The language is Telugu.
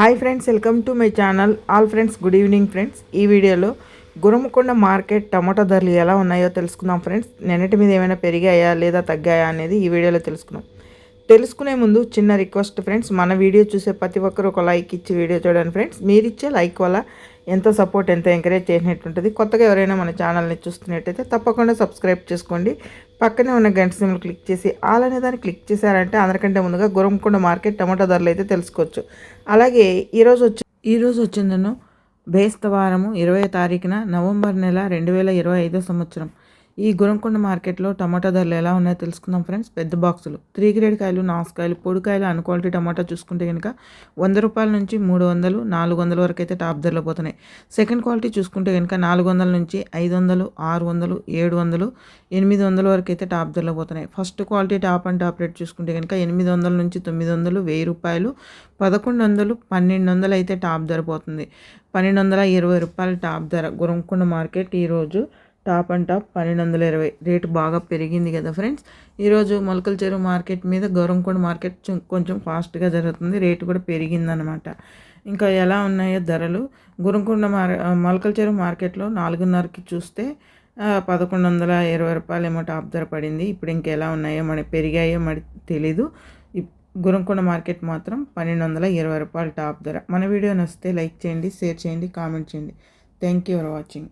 Hi friends welcome to my channel all friends good evening friends ఈ వీడియోలో గురమకొండ మార్కెట్ టమాటా ధరలు ఎలా ఉన్నాయో తెలుసుకుందాం ఫ్రెండ్స్ నిన్నటి మీద ఏమైనా పెరిగాయా లేదా తగ్గాయా అనేది ఈ వీడియోలో తెలుసుకుందాం. తెలుసుకునే ముందు చిన్న రిక్వెస్ట్ ఫ్రెండ్స్ మన వీడియో చూసే ప్రతి ఒక్కరు ఒక లైక్ ఇచ్చి వీడియో చూడండి ఫ్రెండ్స్ మీరు ఇచ్చే లైక్ వల్ల ఎంతో సపోర్ట్ ఎంతో ఎంకరేజ్ చేసినట్టుంటుంది. కొత్తగా ఎవరైనా మన ఛానల్ని చూస్తున్నట్టయితే తప్పకుండా సబ్స్క్రైబ్ చేసుకోండి. పక్కనే ఉన్న గంట సిమ్లు క్లిక్ చేసి ఆల్ అనే దాన్ని క్లిక్ చేశారంటే అందరికంటే ముందుగా గురంకొండ మార్కెట్ టమాటా ధరలు అయితే తెలుసుకోవచ్చు. అలాగే ఈరోజు వచ్చి ఈరోజు వచ్చిందను బేస్తవారము ఇరవై తారీఖున నవంబర్ నెల రెండు వేల ఇరవై ఐదో సంవత్సరం. ఈ గురంకొండ మార్కెట్లో టమాటా ధరలు ఎలా ఉన్నాయో తెలుసుకుందాం ఫ్రెండ్స్. పెద్ద బాక్సులు. త్రీ గ్రేడ్ కాయలు నాసుకాయలు పొడికాయలు అన్ క్వాలిటీ టమాటా చూసుకుంటే కనుక వంద రూపాయల నుంచి మూడు వందలు నాలుగు వందల వరకు అయితే టాప్ ధరలో పోతున్నాయి. సెకండ్ క్వాలిటీ చూసుకుంటే కనుక నాలుగు వందల నుంచి ఐదు వందలు ఆరు వందలు ఏడు వందలు ఎనిమిది వందల వరకు అయితే టాప్ ధరలో పోతున్నాయి. First quality top and top rate చూసుకుంటే కనుక ఎనిమిది వందల నుంచి తొమ్మిది వందలు వెయ్యి రూపాయలు పదకొండు వందలు పన్నెండు వందలు అయితే టాప్ ధర పోతుంది. పన్నెండు వందల ఇరవై రూపాయలు టాప్ ధర గురంకొండ మార్కెట్ ఈరోజు టాప్ అండ్ టాప్ పన్నెండు వందల ఇరవై. రేటు బాగా పెరిగింది కదా ఫ్రెండ్స్. ఈరోజు మొలకల చెరువు మార్కెట్ మీద గౌరంకొండ మార్కెట్ కొంచెం ఫాస్ట్గా జరుగుతుంది. రేటు కూడా పెరిగిందనమాట ఇంకా ఎలా ఉన్నాయో ధరలు. గురంకొండ మార్ మొలకల చెరువు మార్కెట్లో నాలుగున్నరకి చూస్తే పదకొండు వందల ఇరవై రూపాయలు ఏమో టాప్ ధర పడింది. ఇప్పుడు ఇంకెలా ఉన్నాయో మరి పెరిగాయో మరి తెలీదు. గురంకొండ మార్కెట్ మాత్రం పన్నెండు వందల ఇరవై రూపాయలు టాప్ ధర. మన వీడియో నచ్చితే లైక్ చేయండి షేర్ చేయండి కామెంట్ చేయండి. Thank you for watching.